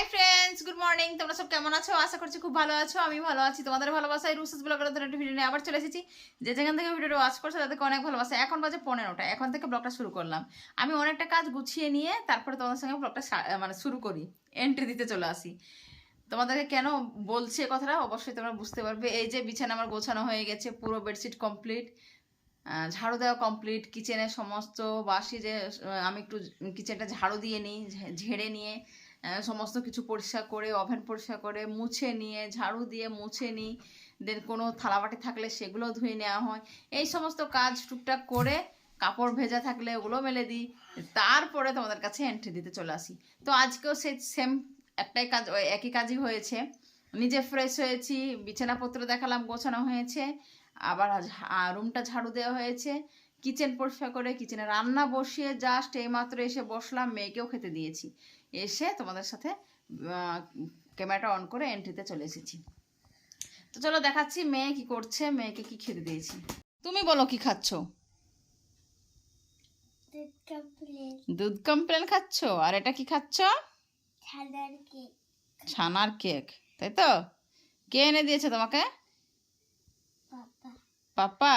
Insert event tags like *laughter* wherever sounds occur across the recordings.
Hi friends good morning তোমরা সব কেমন আছো? আশা করছি খুব ভালো আছো। আমি ভালো আছি। তোমাদের ভালোবাসায় রুসেস ব্লগের ধরে একটা ভিডিও নিয়ে আবার চলে এসেছি। যে যেখান থেকে ভিডিওটা ওয়াচ করছে, তাদেরকে অনেক ভালোবাসা। এখন বাজে পনেরোটা। এখন থেকে ব্লগটা শুরু করলাম। আমি অনেকটা কাজ গুছিয়ে নিয়ে তারপরে তোমাদের সঙ্গে ব্লগটা মানে শুরু করি। এন্ট্রি দিতে চলে আসি। তোমাদেরকে কেন বলছি কথাটা? অবশ্যই তোমরা বুঝতে পারবে। এই যে বিছানা আমার গোছানো হয়ে গেছে, পুরো বেডশিট কমপ্লিট ঝাড়ু দেওয়া কমপ্লিট কিচেনের সমস্ত বাসি যে আমি একটু কিচেনটা ঝাড়ু দিয়ে নিই ঝেড়ে নিয়ে সমস্ত কিছু পরিষ্কার করে ওভেন পরিষ্কার করে, মুছে নিয়ে, ঝাড়ু দিয়ে মুছে নিই দেন কোনো থালাবাটি থাকলে সেগুলো ধুয়ে নেওয়া হয়। এই সমস্ত কাজ টুকটাক করে কাপড় ভেজা থাকলে ওগুলো মেলে দিই। তারপরে তোমাদের কাছে এন্ট্রি দিতে চলে আসি। তো আজকেও সেই সেম একটাই কাজ একই কাজই হয়েছে। নিজে ফ্রেশ হয়েছি, বিছানাপত্র দেখালাম, গোছানো হয়েছে। আবার রুমটা ঝাড়ু দেওয়া হয়েছে। কিচেন পরিষ্কার করে কিচেনে রান্না বসিয়ে জাস্ট এইমাত্র এসে বসলাম, মেয়েকেও খেতে দিয়েছি। এসে তোমাদের সাথে ক্যামেরাটা অন করে এন্ট্রিতে চলে এসেছি। তো চলো দেখাচ্ছি মেয়ে কি করছে মেয়েকে কি খেতে দিয়েছি। তুমি বলো কি খাচ্ছ? দুধ কমপ্লেন খাচ্ছ? আর এটা কি খাচ্ছ? ছানার কেক তাই তো? কে এনে দিয়েছে তোমাকে? পাপা।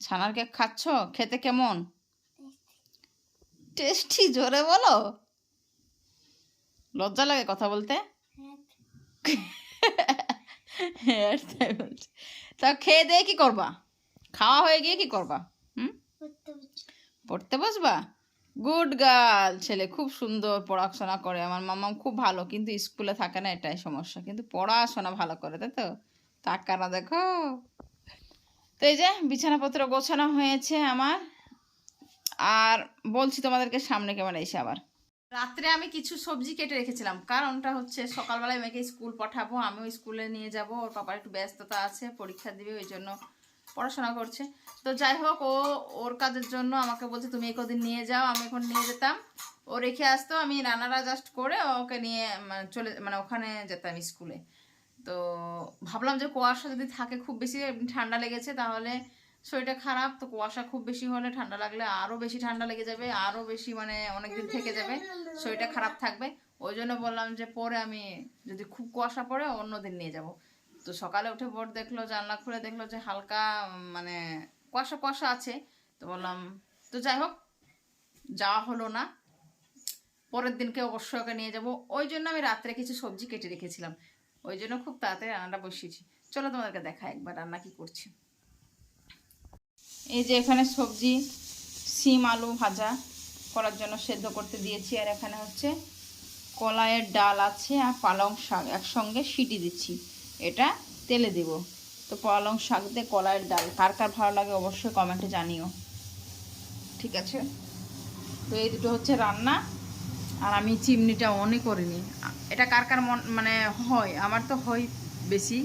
ছানার কেক খাচ্ছ? খেতে কেমন? টেস্টি জোরে বলো। লজ্জা লাগে কথা বলতে? হ্যাঁ, *laughs* তাই বলছি। তা খেয়ে দিয়ে কি করবা? খাওয়া হয়ে গিয়ে কি করবা? হুম? পড়তে বসবা। গুড গার্ল ছেলে খুব সুন্দর পড়াশোনা করে। আমার মামা খুব ভালো কিন্তু স্কুলে থাকে না এটাই সমস্যা। কিন্তু পড়াশোনা ভালো করে তাই তো? টাকা না দেখো। তো এই যে বিছানাপত্র গোছানো হয়েছে আমার। আর বলছি তোমাদেরকে সামনে ক্যামেরা এসে আবার। রাত্রে আমি কিছু সবজি কেটে রেখেছিলাম। কারণটা হচ্ছে সকালবেলায় মেয়েকে স্কুল পাঠাবো, আমিও স্কুলে নিয়ে যাব, ওর পাপার একটু ব্যস্ততা আছে, পরীক্ষা দিবে, ওই জন্য পড়াশোনা করছে। তো যাই হোক, ও ওর কাজের জন্য আমাকে বলছে, তুমি কদিন নিয়ে যাও, আমি এখন নিয়ে যেতাম। ও রেখে আসতো, আমি রান্নাটা জাস্ট করে ওকে নিয়ে মানে চলে মানে ওখানে যেতাম স্কুলে। তো ভাবলাম যে কুয়াশা যদি থাকে, খুব বেশি ঠান্ডা লেগেছে, তাহলে শরীরটা খারাপ, তো কুয়াশা খুব বেশি হলে ঠান্ডা লাগলে আরও বেশি ঠান্ডা লেগে যাবে আরও বেশি মানে অনেকদিন থেকে যাবে, শরীরটা খারাপ থাকবে। ওই জন্য বললাম যে পরে আমি যদি খুব কুয়াশা পড়ে অন্য দিন নিয়ে যাব। তো সকালে উঠে বোর্ড দেখল, জানলা খুলে দেখল যে হালকা মানে কুয়াশা কুয়াশা আছে। তো বললাম, তো যাই হোক, যাওয়া হলো না। পরের দিনকে অবশ্যই ওকে নিয়ে যাব। ওই জন্য আমি রাত্রে কিছু সবজি কেটে রেখেছিলাম। ওই জন্য খুব তাড়াতাড়ি রান্নাটা বসিয়েছি। চলো তোমাদেরকে দেখা একবার রান্না কি করছি। এই যে এখানে সবজি, সিম, আলু ভাজা করার জন্য সেদ্ধ করতে দিয়েছি। আর এখানে হচ্ছে কলাইয়ের ডাল আছে আর পালং শাক। একসঙ্গে সিটি দিচ্ছি। এটা তেলে দেব। তো পালং শাক দিয়ে কলাইয়ের ডাল। কার কার ভালো লাগে অবশ্যই কমেন্টে জানিও। ঠিক আছে? তো এই দুটো হচ্ছে রান্না। আর আমি চিমনিটা অনই করিনি। এটা কার কার মানে হয়? আমার তো হয় বেশি।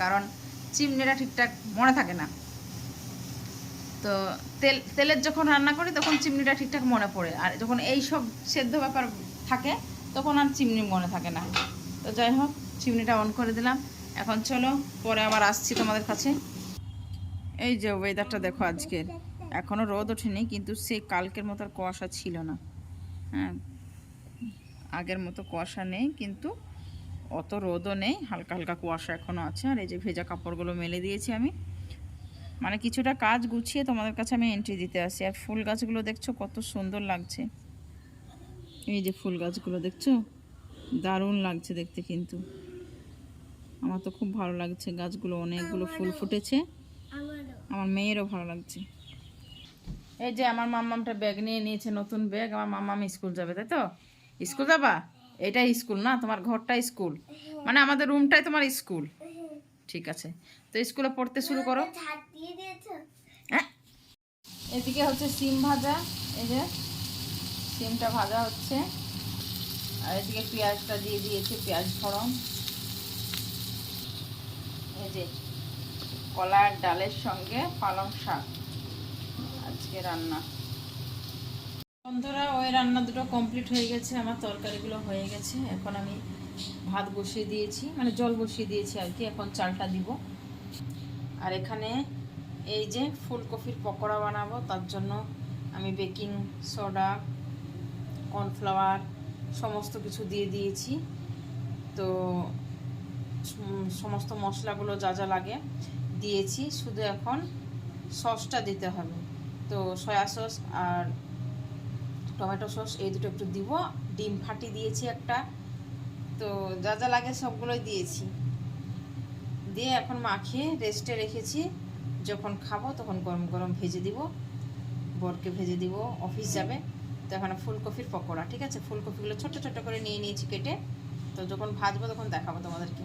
কারণ চিমনিটা ঠিকঠাক মনে থাকে না। তো তেল, তেলের যখন রান্না করি, তখন চিমনিটা ঠিকঠাক মনে পড়ে। আর যখন এই সব সেদ্ধ ব্যাপার থাকে, তখন আর চিমনি মনে থাকে না। তো যাই হোক, চিমনিটা অন করে দিলাম। এখন চলো, পরে আবার আসছি তোমাদের কাছে। এই যে ওয়েদারটা দেখো আজকের এখনও রোদ ওঠেনি, কিন্তু সেই কালকের মতো আর কুয়াশা ছিল না। হ্যাঁ আগের মতো কুয়াশা নেই, কিন্তু অত রোদও নেই। হালকা হালকা কুয়াশা এখনও আছে। আর এই যে ভেজা কাপড়গুলো মেলে দিয়েছি আমি। মানে কিছুটা কাজ গুছিয়ে তোমাদের কাছে আমি এন্ট্রি দিতে আসি। আর ফুল গাছগুলো দেখছ, কত সুন্দর লাগছে। এই যে ফুল গাছগুলো দেখছ, দারুণ লাগছে দেখতে কিন্তু। আমার তো খুব ভালো লাগছে গাছগুলো, অনেকগুলো ফুল ফুটেছে। আমার মেয়েরও ভালো লাগছে। এই যে আমার মাম্মামটা ব্যাগ নিয়ে নিয়েছে, নতুন ব্যাগ। আমার মাম্মাম স্কুল যাবে, তাই তো? স্কুল যাবা? এটাই স্কুল না? তোমার ঘরটা স্কুল? মানে আমাদের রুমটাই তোমার স্কুল? ঠিক আছে। তো স্কুলে পড়তে শুরু করো। হ্যাঁ। এদিকে হচ্ছে সিম ভাজা, এই যে সিমটা ভাজা হচ্ছে। আর এদিকে পেঁয়াজটা দিয়ে দিয়েছে, পেঁয়াজ ফোড়ন। এই যে কলার ডালের সঙ্গে পালং শাক আজকে রান্না। বন্ধুরা, ওই রান্না দুটো কমপ্লিট হয়ে গেছে, আমার তরকারিগুলো হয়ে গেছে। এখন আমি ভাত বসিয়ে দিয়েছি মানে জল বসিয়ে দিয়েছি আর কি, এখন চালটা দিব। আর এখানে এই যে ফুলকপির পকোড়া বানাবো, তার জন্য আমি বেকিং সোডা, কর্নফ্লাওয়ার সমস্ত কিছু দিয়ে দিয়েছি। তো সমস্ত মশলাগুলো যা যা লাগে দিয়েছি। শুধু এখন সসটা দিতে হবে। তো সয়া সস আর টমেটো সস এই দুটো একটু দিব। ডিম ফাটি দিয়েছি একটা। তো যা যা লাগে সবগুলোই দিয়েছি। দিয়ে এখন মাখিয়ে রেস্টে রেখেছি। যখন খাব তখন গরম গরম ভেজে দিব বরকে ভেজে দিব অফিস যাবে। তো এখানে ফুলকপির পকোড়া ঠিক আছে? ফুলকপিগুলো ছোট ছোট করে নিয়ে নিয়েছি কেটে। তো যখন ভাজবো তখন দেখাবো তোমাদেরকে।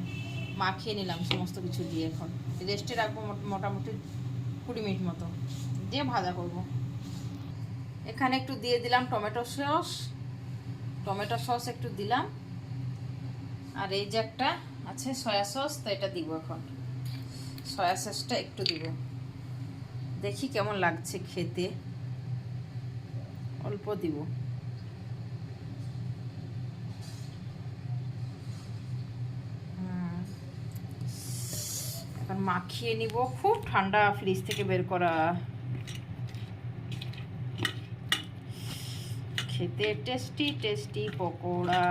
মাখিয়ে নিলাম সমস্ত কিছু দিয়ে এখন। রেস্টে রাখব মোট- মোটামুটি কুড়ি মিনিট মতো। দিয়ে ভাজা করব। এখানে একটু দিয়ে দিলাম টমেটো সস। টমেটো সস একটু দিলাম। আর এই যে একটা আছে সয়া সস তো এটা দিব এখন। সয়া সসটা একটু দিব। দেখি কেমন লাগছে খেতে। অল্প দিব। এখন মাখিয়ে নিব। খুব ঠান্ডা ফ্রিজ থেকে বের করা। খেতে টেস্টি টেস্টি পকোড়া।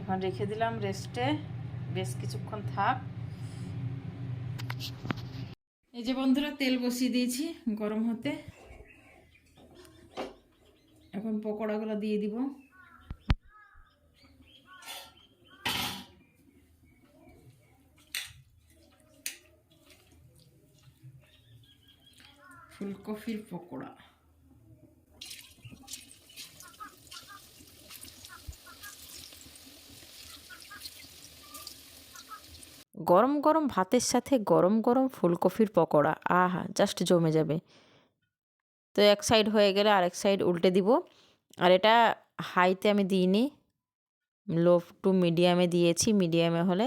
এখন রেখে দিলাম রেস্টে বেশ কিছুক্ষণ থাক। এই যে বন্ধুরা তেল বসিয়ে দিয়েছি গরম হতে। এখন পকোড়াগুলো দিয়ে দিব। ফুলকপির পকোড়া। গরম গরম ভাতের সাথে গরম গরম ফুলকপির পকোড়া। আহা জাস্ট জমে যাবে। তো এক সাইড হয়ে গেলে আরেক সাইড উল্টে দিব। আর এটা হাইতে আমি দিইনি। লো টু মিডিয়ামে দিয়েছি। মিডিয়ামে হলে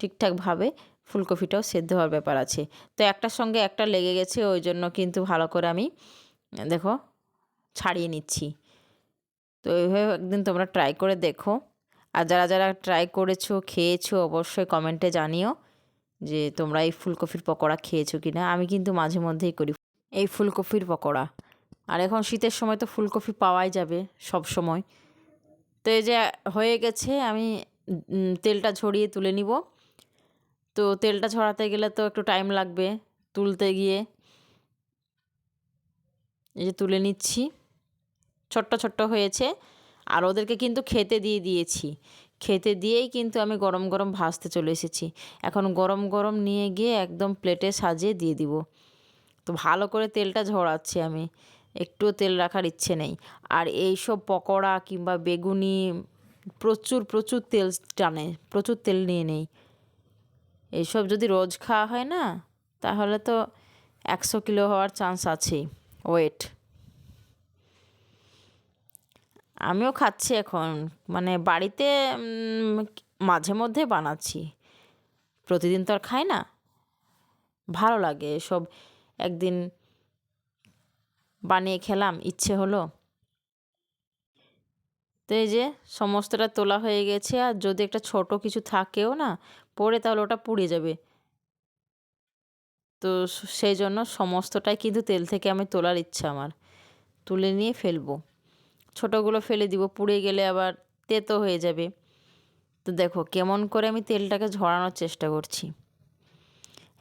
ঠিকঠাকভাবে ফুলকপিটাও সেদ্ধ হওয়ার ব্যাপার আছে। তো একটার সঙ্গে একটা লেগে গেছে, ওই জন্য কিন্তু ভালো করে আমি, দেখো, ছাড়িয়ে নিচ্ছি। তো এইভাবে একদিন তোমরা ট্রাই করে দেখো। আর যারা যারা ট্রাই করেছ, খেয়েছো, অবশ্যই কমেন্টে জানিও যে তোমরা এই ফুলকপির পকোড়া খেয়েছো কি না আমি কিন্তু মাঝে মধ্যেই করি এই ফুলকপির পকোড়া। আর এখন শীতের সময় তো ফুলকপি পাওয়াই যাবে সব সময়। তো এই যে হয়ে গেছে, আমি তেলটা ঝরিয়ে তুলে নিব। তো তেলটা ঝরাতে গেলে তো একটু টাইম লাগবে তুলতে গিয়ে। এই যে তুলে নিচ্ছি। ছোট্ট ছোট্ট হয়েছে। আর ওদেরকে কিন্তু খেতে দিয়ে দিয়েছি। খেতে দিয়েই কিন্তু আমি গরম গরম ভাজতে চলে এসেছি। এখন গরম গরম নিয়ে গিয়ে একদম প্লেটে সাজিয়ে দিয়ে দিব। তো ভালো করে তেলটা ঝরাচ্ছি আমি। একটুও তেল রাখার ইচ্ছে নেই। আর এই সব পকোড়া কিংবা বেগুনি প্রচুর প্রচুর তেল টানে, প্রচুর তেল নিয়ে নেই। এইসব যদি রোজ খাওয়া হয় না, তাহলে তো একশো কিলো হওয়ার চান্স আছেই। ওয়েট আমিও খাচ্ছি এখন। মানে বাড়িতে মাঝে মধ্যে বানাচ্ছি। প্রতিদিন তো আর খাই না। ভালো লাগে সব একদিন বানিয়ে খেলাম, ইচ্ছে হলো। তো এই যে সমস্তটা তোলা হয়ে গেছে, আর যদি একটা ছোট কিছু থাকেও না, পড়ে তাহলে ওটা পুড়ে যাবে। তো সেই জন্য সমস্তটাই কিন্তু তেল থেকে আমি তোলার ইচ্ছা আমার। তুলে নিয়ে ফেলব। ছোটোগুলো ফেলে দিব, পুড়ে গেলে আবার তেতো হয়ে যাবে। তো দেখো কেমন করে আমি তেলটাকে ঝরানোর চেষ্টা করছি।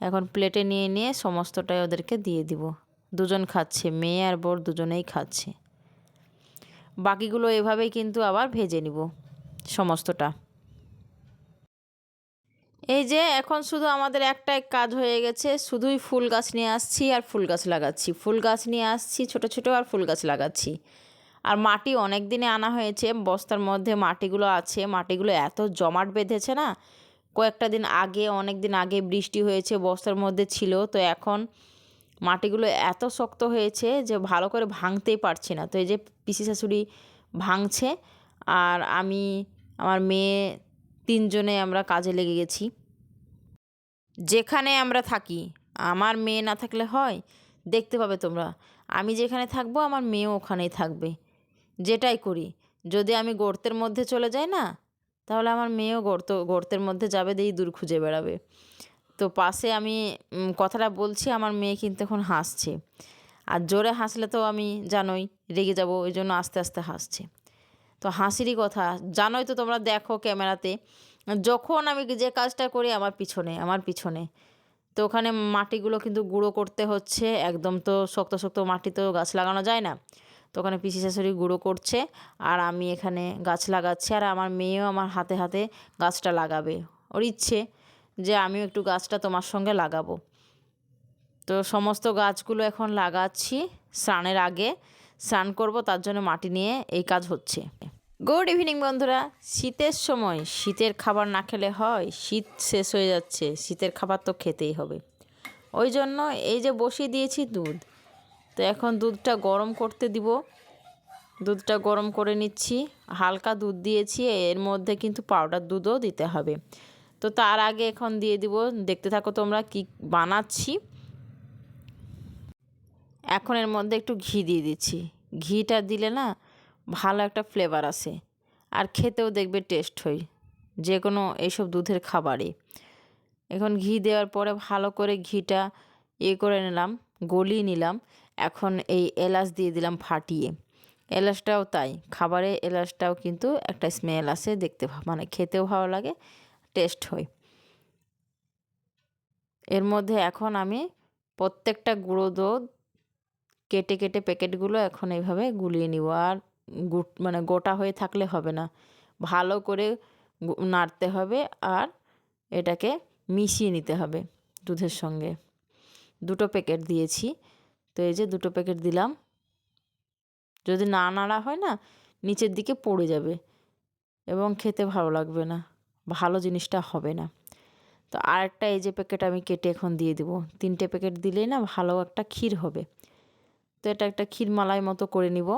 এখন প্লেটে নিয়ে নিয়ে সমস্তটাই ওদেরকে দিয়ে দিব। দুজন খাচ্ছে, মেয়ে আর বর দুজনেই খাচ্ছে। বাকিগুলো এভাবেই কিন্তু আবার ভেজে নিব সমস্তটা। এই যে এখন শুধু আমাদের একটাই কাজ হয়ে গেছে, শুধুই ফুল গাছ নিয়ে আসছি আর ফুল গাছ লাগাচ্ছি। ফুল গাছ নিয়ে আসছি, ছোট ছোট আর ফুল গাছ লাগাচ্ছি। আর মাটি অনেক দিনে আনা হয়েছে। বস্তার মধ্যে মাটিগুলো আছে। মাটিগুলো এত জমাট বেঁধেছে না? কয়েকটা দিন আগে অনেক দিন আগে বৃষ্টি হয়েছে, বস্তার মধ্যে ছিল। তো এখন মাটিগুলো এত শক্ত হয়েছে যে ভালো করে ভাঙতেই পারছি না। তো এই যে পিসি শাশুড়ি ভাঙছে আর আমি, আমার মেয়ে, তিনজনে আমরা কাজে লেগে গেছি। যেখানে আমরা থাকি, আমার মেয়ে না থাকলে হয়? দেখতে পাবে তোমরা। আমি যেখানে থাকব, আমার মেয়েও ওখানেই থাকবে। যেটাই করি। যদি আমি গর্তের মধ্যে চলে যাই না, তাহলে আমার মেয়েও গর্ত, গর্তের মধ্যে যাবে দিয়ে দূর খুঁজে বেড়াবে। তো পাশে আমি কথাটা বলছি, আমার মেয়ে কিন্তু এখন হাসছে। আর জোরে হাসলে তো আমি জানোই, রেগে যাব, ওই জন্য আস্তে আস্তে হাসছে। তো হাসিরই কথা, জানোই তো তোমরা দেখো ক্যামেরাতে, যখন আমি যে কাজটা করি আমার পিছনে আমার পিছনে। তো ওখানে মাটিগুলো কিন্তু গুঁড়ো করতে হচ্ছে, একদম তো শক্ত শক্ত মাটি তো গাছ লাগানো যায় না। তো ওখানে পিসি শাশুড়ি গুঁড়ো করছে আর আমি এখানে গাছ লাগাচ্ছি আর আমার মেয়েও আমার হাতে হাতে গাছটা লাগাবে। ওর ইচ্ছে যে আমিও একটু গাছটা তোমার সঙ্গে লাগাবো। তো সমস্ত গাছগুলো এখন লাগাচ্ছি স্নানের আগে। স্নান করব, তার জন্য মাটি নিয়ে এই কাজ হচ্ছে। গুড ইভিনিং বন্ধুরা। শীতের সময় শীতের খাবার না খেলে হয়, শীত শেষ হয়ে যাচ্ছে, শীতের খাবার তো খেতেই হবে। ওই জন্য এই যে বসিয়ে দিয়েছি দুধ তো এখন দুধটা গরম করতে দিব। দুধটা গরম করে নিচ্ছি। হালকা দুধ দিয়েছি, এর মধ্যে কিন্তু পাউডার দুধও দিতে হবে। তো তার আগে এখন দিয়ে দিব। দেখতে থাকো তোমরা কি বানাচ্ছি। এখন এর মধ্যে একটু ঘি দিয়ে দিচ্ছি। ঘিটা দিলে না ভালো একটা ফ্লেভার আসে। আর খেতেও দেখবে টেস্ট হয় যে কোনো এইসব দুধের খাবারে। এখন ঘি দেওয়ার পরে ভালো করে ঘিটা ইয়ে করে নিলাম, গলিয়ে নিলাম। এখন এই এলাচ দিয়ে দিলাম ফাটিয়ে। এলাচটাও তাই, খাবারে এলাচটাও কিন্তু একটা স্মেল আসে দেখতে মানে খেতেও ভালো লাগে টেস্ট হয়। এর মধ্যে এখন আমি প্রত্যেকটা গুঁড়ো দুধ, কেটে কেটে প্যাকেটগুলো এখন এইভাবে গুলিয়ে নিব। আর গুট মানে গোটা হয়ে থাকলে হবে না, ভালো করে নাড়তে হবে আর এটাকে মিশিয়ে নিতে হবে দুধের সঙ্গে। দুটো প্যাকেট দিয়েছি। তো এই যে দুটো প্যাকেট দিলাম। যদি না নাড়া হয় না, নিচের দিকে পড়ে যাবে এবং খেতে ভালো লাগবে না, ভালো জিনিসটা হবে না। তো আরেকটা এই যে প্যাকেট আমি কেটে এখন দিয়ে দিব। তিনটে প্যাকেট দিলেই না ভালো একটা ক্ষীর হবে। তো এটা একটা ক্ষীর মালাই মতো করে নিব।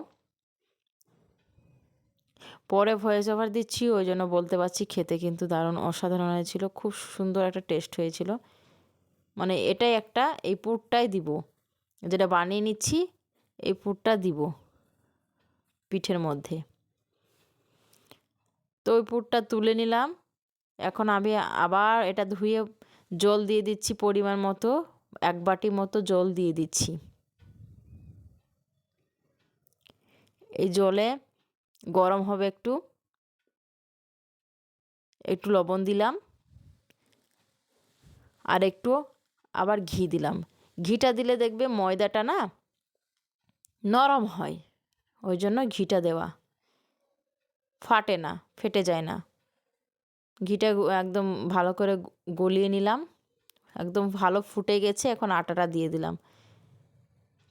পরে ভয়েস ওভার দিচ্ছি, ওই জন্য বলতে পারছি খেতে কিন্তু দারুণ অসাধারণ হয়েছিল, খুব সুন্দর একটা টেস্ট হয়েছিল। মানে এটাই একটা, এই পুরটাই দিব। যেটা বানিয়ে নিচ্ছি, এই পুরটা দিব পিঠের মধ্যে। তো ওই পুরটা তুলে নিলাম। এখন আমি আবার এটা ধুয়ে জল দিয়ে দিচ্ছি পরিমাণ মতো, এক বাটি মতো জল দিয়ে দিচ্ছি। এই জলে গরম হবে একটু। একটু লবণ দিলাম। আর একটু আবার ঘি দিলাম। ঘিটা দিলে দেখবে ময়দাটা না নরম হয়। ওই জন্য ঘিটা দেওয়া। ফাটে না, ফেটে যায় না। ঘিটা একদম ভালো করে গলিয়ে নিলাম। একদম ভালো ফুটে গেছে, এখন আটাটা দিয়ে দিলাম।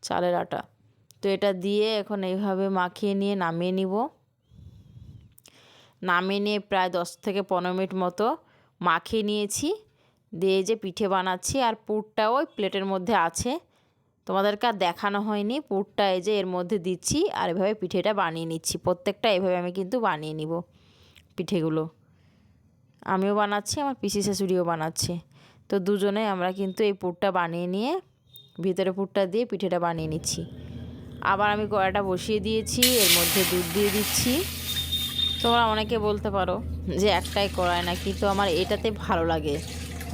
চালের আটা। তো এটা দিয়ে এখন এইভাবে মাখিয়ে নিয়ে নামিয়ে নিব। নামিয়ে নিয়ে প্রায় দশ থেকে পনেরো মিনিট মতো মাখিয়ে নিয়েছি। দিয়ে যে পিঠে বানাচ্ছি আর পুরটাও ওই প্লেটের মধ্যে আছে। তোমাদেরকে আর দেখানো হয়নি। পুরটা এই যে এর মধ্যে দিচ্ছি আর এভাবে পিঠেটা বানিয়ে নিচ্ছি। প্রত্যেকটা এভাবে আমি কিন্তু বানিয়ে নিব পিঠেগুলো। আমিও বানাচ্ছি, আমার পিসি শাশুড়িও বানাচ্ছে। তো দুজনে আমরা কিন্তু এই পুরটা বানিয়ে নিয়ে ভিতরে পুরটা দিয়ে পিঠেটা বানিয়ে নিচ্ছি। আবার আমি কড়াটা বসিয়ে দিয়েছি, এর মধ্যে দুধ দিয়ে দিচ্ছি। তোমরা অনেকে বলতে পারো যে একটাই কড়াই নাকি? তো আমার এটাতে ভালো লাগে।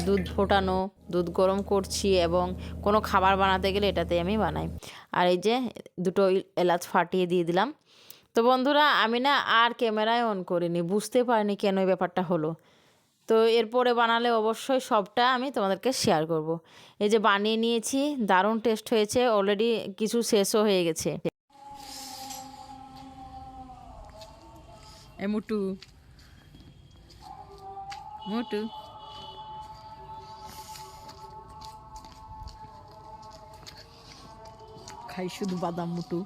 দুধ ফোটানো, দুধ গরম করছি এবং কোনো খাবার বানাতে গেলে এটাতে আমি বানাই। আর এই যে দুটো এলাচ ফাটিয়ে দিয়ে দিলাম। তো বন্ধুরা, আমি না আর ক্যামেরায় অন করিনি, বুঝতে পারিনি কেন এই ব্যাপারটা হলো। তো এরপরে বানালে অবশ্যই সবটা আমি তোমাদেরকে শেয়ার করব। এই যে বানিয়ে নিয়েছি, দারুণ টেস্ট হয়েছে অলরেডি কিছু শেষও হয়ে গেছে। মুটু মুটু। খাই শুধু বাদাম মুটু।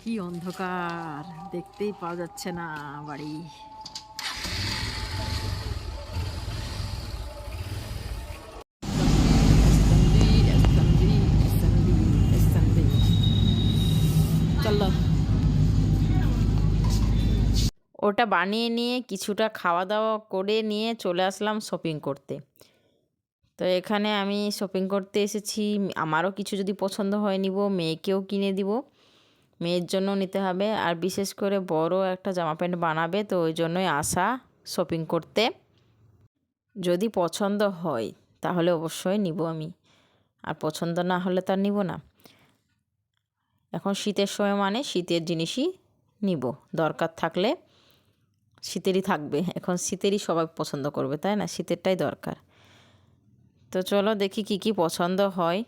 কি অন্ধকার, দেখতেই পাওয়া যাচ্ছে না বাড়ি। ওটা বানিয়ে নিয়ে কিছুটা খাওয়া দাওয়া করে নিয়ে চলে আসলাম শপিং করতে। তো এখানে আমি শপিং করতে এসেছি। আমারও কিছু যদি পছন্দ হয় নিব, মেয়েকেও কিনে দিব। মেয়ের জন্য নিতে হবে। আর বিশেষ করে বড় একটা জামা প্যান্ট বানাবে, তো ওই জন্যই আসা শপিং করতে। যদি পছন্দ হয়, তাহলে অবশ্যই নিব আমি। আর পছন্দ না হলে তো আর নিব না। এখন শীতের সময় মানে শীতের জিনিসই নিব। দরকার থাকলে শীতেরই থাকবে। এখন শীতেরই সবাই পছন্দ করবে, তাই না? শীতেরটাই দরকার। তো চলো দেখি কি কি পছন্দ হয়।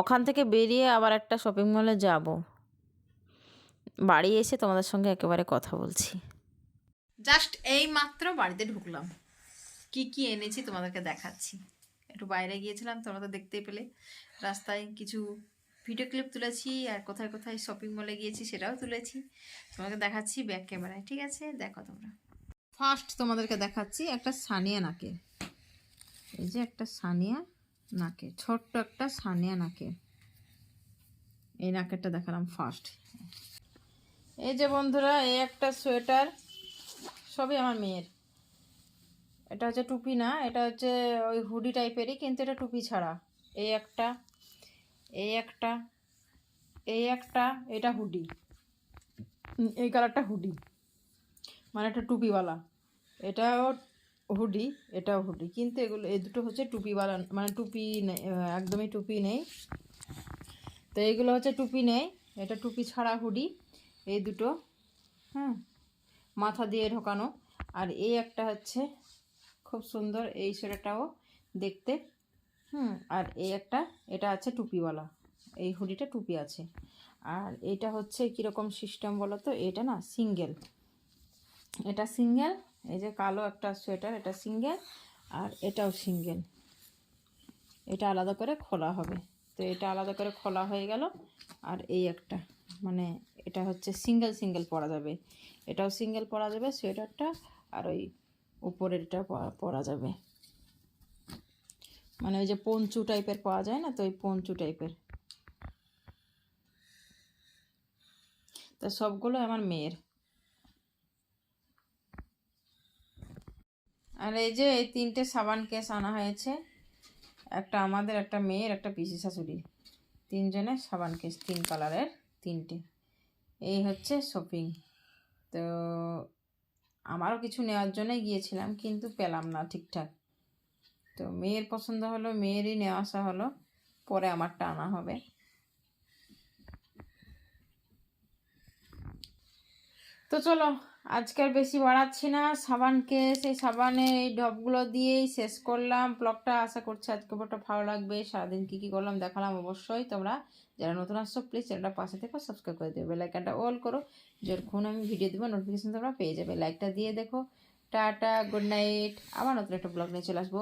ওখান থেকে বেরিয়ে আবার একটা শপিং মলে যাব। বাড়ি এসে তোমাদের সঙ্গে একেবারে কথা বলছি। জাস্ট এই মাত্র বাড়িতে ঢুকলাম। কি কি এনেছি তোমাদেরকে দেখাচ্ছি। একটু বাইরে গিয়েছিলাম, তোমরা তো দেখতেই পেলে। রাস্তায় কিছু ভিডিও ক্লিপ তুলেছি আর কোথায় কোথায় শপিং মলে গিয়েছি সেটাও তুলেছি। তোমাকে দেখাচ্ছি ব্যাক ক্যামেরায় ঠিক আছে? দেখো তোমরা। ফার্স্ট তোমাদেরকে দেখাচ্ছি একটা সানিয়া নাকের এই যে একটা সানিয়া নাকের ছোট্ট একটা সানিয়া নাকের এই নাকেরটা দেখালাম ফার্স্ট এই যে বন্ধুরা, এই একটা সোয়েটার, সবই আমার মেয়ের। এটা হচ্ছে টুপি না, এটা হচ্ছে ওই হুডি টাইপেরই, কিন্তু এটা টুপি ছাড়া। এই একটা এই একটা এই একটা, এটা হুডি। এই কালারটা হুডি। মানে একটা টুপিওয়ালা। এটাও হুডি এটাও হুডি। কিন্তু এগুলো, এই দুটো হচ্ছে টুপিওয়ালা মানে টুপি নেই একদমই টুপি নেই। তো এইগুলো হচ্ছে টুপি নেই, এটা টুপি ছাড়া হুডি, এই দুটো হ্যাঁ মাথা দিয়ে ঢোকানো। আর এই একটা হচ্ছে খুব সুন্দর এই সোয়েটারটাও দেখতে। হুম, আর এই একটা, এটা আছে টুপিওয়ালা। এই হুডিটা টুপি আছে। আর এটা হচ্ছে কীরকম সিস্টেম বলো তো এটা না সিঙ্গেল। এটা সিঙ্গেল, এই যে কালো একটা সোয়েটার, এটা সিঙ্গেল, আর এটাও সিঙ্গেল। এটা আলাদা করে খোলা হবে। তো এটা আলাদা করে খোলা হয়ে গেল। আর এই একটা মানে এটা হচ্ছে সিঙ্গেল সিঙ্গেল পরা যাবে। এটাও সিঙ্গেল পরা যাবে সোয়েটারটা। আর ওই উপরেরটা পরা- যাবে। মানে ওই যে পঞ্চু টাইপের পাওয়া যায় না, তো ওই পঞ্চু টাইপের। তো সবগুলো আমার মেয়ের। আর এই যে এই তিনটে সাবান কেস আনা হয়েছে, একটা আমাদের, একটা মেয়ের, একটা পিসি শাশুড়ির। তিনজনের সাবান কেস, তিন কালারের তিনটে। এই হচ্ছে শপিং। তো আমারও কিছু নেওয়ার জন্যই গিয়েছিলাম, কিন্তু পেলাম না ঠিকঠাক। তো মেয়ের পছন্দ হলো, মেয়েরই নেওয়া আসা হলো, পরে আমার টানা হবে। তো চলো আজকে আর বেশি বাড়াচ্ছি না। সাবানকে, সেই সাবানে এই ডবগুলো দিয়েই শেষ করলাম। ব্লগটা আশা করছি আজকে ব্লগটা ভালো লাগবে। সারাদিন কী কী করলাম দেখালাম অবশ্যই। তোমরা যারা নতুন আসছো প্লিজ চ্যানেলটা পাশে থেকে সাবস্ক্রাইব করে দেবে লাইকটা অল করো। যখন আমি ভিডিও দেবো নোটিফিকেশান তোমরা পেয়ে যাবে। লাইকটা দিয়ে দেখো। টাটা গুড নাইট আবার নতুন একটা ব্লগ নিয়ে চলে আসব।